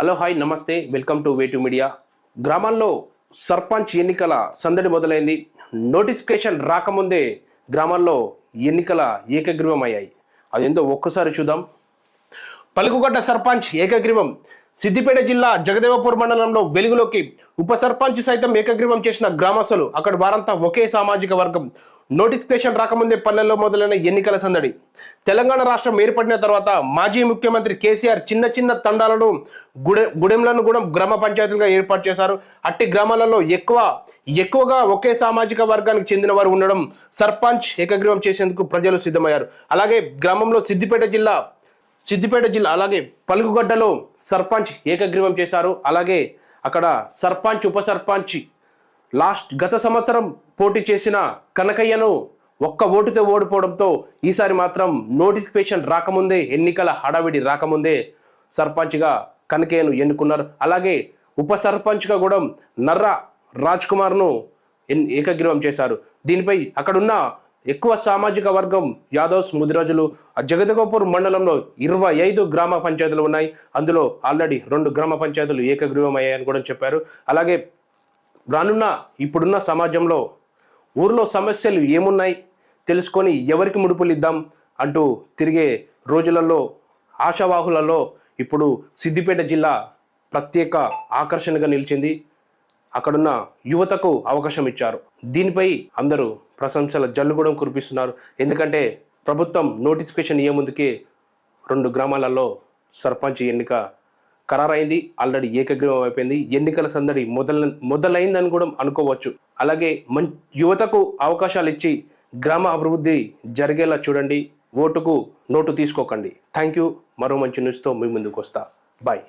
Hello hi నమస్తే. Welcome to వేటు media. గ్రామాల్లో సర్పంచ్ ఎన్నికల సందడి మొదలైంది. నోటిఫికేషన్ రాకముందే గ్రామాల్లో ఎన్నికల ఏకగ్రీవమయ్యాయి. అదేందో ఒక్కసారి చూద్దాం. పలుకుగడ్డ సర్పంచ్ ఏకగ్రీవం. సిద్దిపేట జిల్లా జగదేవపూర్ మండలంలో వెలుగులోకి ఉప సర్పంచ్ సైతం ఏకగ్రీవం చేసిన గ్రామస్తులు అక్కడ వారంతా ఒకే సామాజిక వర్గం. నోటిఫికేషన్ రాకముందే పల్లెల్లో మొదలైన ఎన్నికల సందడి. తెలంగాణ రాష్ట్రం ఏర్పడిన తర్వాత మాజీ ముఖ్యమంత్రి కేసీఆర్ చిన్న చిన్న తండాలను గుడె గుడెంలను కూడా గ్రామ పంచాయతీలుగా ఏర్పాటు చేశారు. అట్టి గ్రామాలలో ఎక్కువ ఎక్కువగా ఒకే సామాజిక వర్గానికి చెందిన వారు ఉండడం సర్పంచ్ ఏకగ్రీవం చేసేందుకు ప్రజలు సిద్ధమయ్యారు. అలాగే గ్రామంలో సిద్దిపేట జిల్లా సిద్దిపేట జిల్లా అలాగే పలుకుగడ్డలో సర్పంచ్ ఏకగ్రీవం చేశారు. అలాగే అక్కడ సర్పంచ్ ఉప సర్పంచ్ లాస్ట్ గత సంవత్సరం పోటీ చేసిన కనకయ్యను ఒక్క ఓటుతో ఓడిపోవడంతో ఈసారి మాత్రం నోటిఫికేషన్ రాకముందే ఎన్నికల హడావిడి రాకముందే సర్పంచ్గా కనకయ్యను ఎన్నుకున్నారు. అలాగే ఉప సర్పంచ్గా కూడా నర్ర రాజ్ కుమార్ను ఎన్ ఏకగ్రీవం చేశారు. దీనిపై అక్కడున్న ఎక్కువ సామాజిక వర్గం యాదవ్స్ ముదిరాజులు ఆ జగదగోపూర్ మండలంలో ఇరవై ఐదు గ్రామ పంచాయతీలు ఉన్నాయి. అందులో ఆల్రెడీ రెండు గ్రామ పంచాయతీలు ఏకగ్రీవం అయ్యాయని కూడా చెప్పారు. అలాగే రానున్న ఇప్పుడున్న సమాజంలో ఊర్లో సమస్యలు ఏమున్నాయి? తెలుసుకొని ఎవరికి ముడుపులు ఇద్దాం? అంటూ తిరిగే రోజులలో ఆశావాహులలో ఇప్పుడు సిద్దిపేట జిల్లా ప్రత్యేక ఆకర్షణగా నిలిచింది. అక్కడున్న యువతకు అవకాశం ఇచ్చారు. దీనిపై అందరూ ప్రశంసల జల్లు కూడా కురిపిస్తున్నారు. ఎందుకంటే ప్రభుత్వం నోటిఫికేషన్ ఇయ్యే ముందుకే రెండు గ్రామాలలో సర్పంచ్ ఎన్నిక ఖరారైంది ఆల్రెడీ ఏకగ్రీవం అయిపోయింది. ఎన్నికల సందడి మొదల మొదలైందని కూడా అనుకోవచ్చు. అలాగే మం యువతకు అవకాశాలు ఇచ్చి గ్రామ అభివృద్ధి జరిగేలా చూడండి. ఓటుకు నోటు తీసుకోకండి. థ్యాంక్ యూ మరో మంచి న్యూస్తో మీ ముందుకు వస్తా బాయ్.